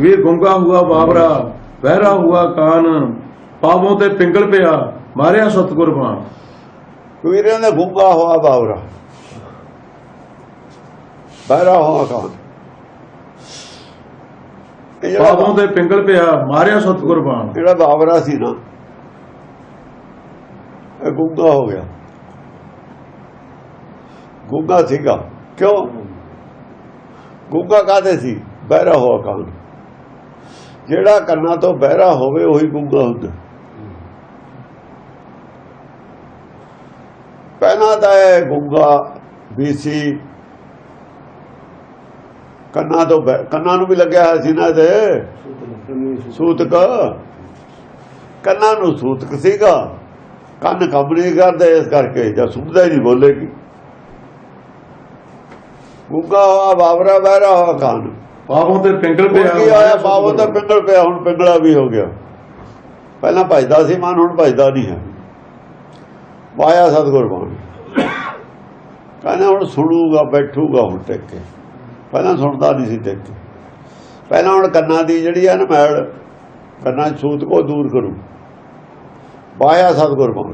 ਵੀ ਗੁੰਗਾ ਹੁਆ ਬਾਬਰਾ ਬਹਿਰਾ ਹੁਆ ਕਾਨ ਪਾਵੋਂ ਤੇ ਪਿੰਗਲ ਪਿਆ ਮਾਰਿਆ ਸਤਗੁਰ ਬਾਣ ਕਬੀਰਾਂ ਦਾ ਗੁੰਗਾ ਹੋਆ ਬਾਵਰਾ ਬਹਿਰਾ ਹੋਆ ਕਾਨ। ਪਾਵੋਂ ਤੇ ਪਿੰਗਲ ਪਿਆ ਮਾਰਿਆ ਸਤਗੁਰ ਬਾਣ ਜਿਹੜਾ ਬਾਵਰਾ ਸੀ ਨਾ ਇਹ ਗੁੰਗਾ ਹੋ ਗਿਆ। ਗੁੰਗਾ ਸੀਗਾ ਕਿਉਂ? ਗੁੰਗਾ ਕਾਹਦੇ ਸੀ? ਬਹਿਰਾ ਹੋਆ ਕਾਨ। ਜਿਹੜਾ ਕੰਨਾਂ ਤੋਂ ਬਹਿਰਾ ਹੋਵੇ, ਉਹੀ ਗੁੰਗਾ ਹੁੰਦਾ। ਪਹਿਲਾਂ ਤਾਂ ਇਹ ਗੁੰਗਾ ਬੀਸੀ ਕੰਨਾਂ ਤੋਂ ਕੰਨਾਂ ਨੂੰ ਵੀ ਲੱਗਿਆ ਹੋਇਆ ਸੀ ਨਾ ਤੇ ਸੂਤਕ। ਕੰਨਾਂ ਨੂੰ ਸੂਤਕ ਸੀਗਾ। ਕੰਨ ਕੰਮ ਨਹੀਂ ਕਰਦੇ, ਇਸ ਕਰਕੇ ਜਾਂ ਸੁਣਦਾ ਹੀ ਨਹੀਂ ਬੋਲੇਗੀ। ਗੁੰਗਾ ਹੋਆ, ਬਾਬਰਾ ਬਹਿਰਾ ਹੋਆ, ਕਾਨ। ਪਾਵੋਂ ਤੇ ਪਿੰਗਲ ਪਿਆ ਕੀ ਆਇਆ? ਬਾਬੋ ਤਾਂ ਪਿੰਗਲ ਪਿਆ ਹੁਣ ਪਿੰਗਲਾ ਵੀ ਹੋ ਗਿਆ। ਪਹਿਲਾਂ ਭਜਦਾ ਸੀ ਮਨ ਹੁਣ ਭਜਦਾ ਨਹੀਂ ਹੈ। ਵਾਇਆ ਸਤਗੁਰ ਬਾਣ ਕਹਿੰਦਾ ਹੁਣ ਸੁਣੂਗਾ ਬੈਠੂਗਾ ਹੁਣ ਟਿਕ ਕੇ। ਪਹਿਲਾਂ ਸੁਣਦਾ ਨਹੀਂ ਸੀ ਟਿਕ ਕੇ। ਪਹਿਲਾਂ ਹੁਣ ਕੰਨਾਂ ਦੀ ਜਿਹੜੀ ਹੈ ਨਾ ਮੈਲ ਕੰਨਾਂ ਸੂਤ ਕੋ ਦੂਰ ਕਰੂ। ਵਾਇਆ ਸਤਗੁਰ ਬਾਣ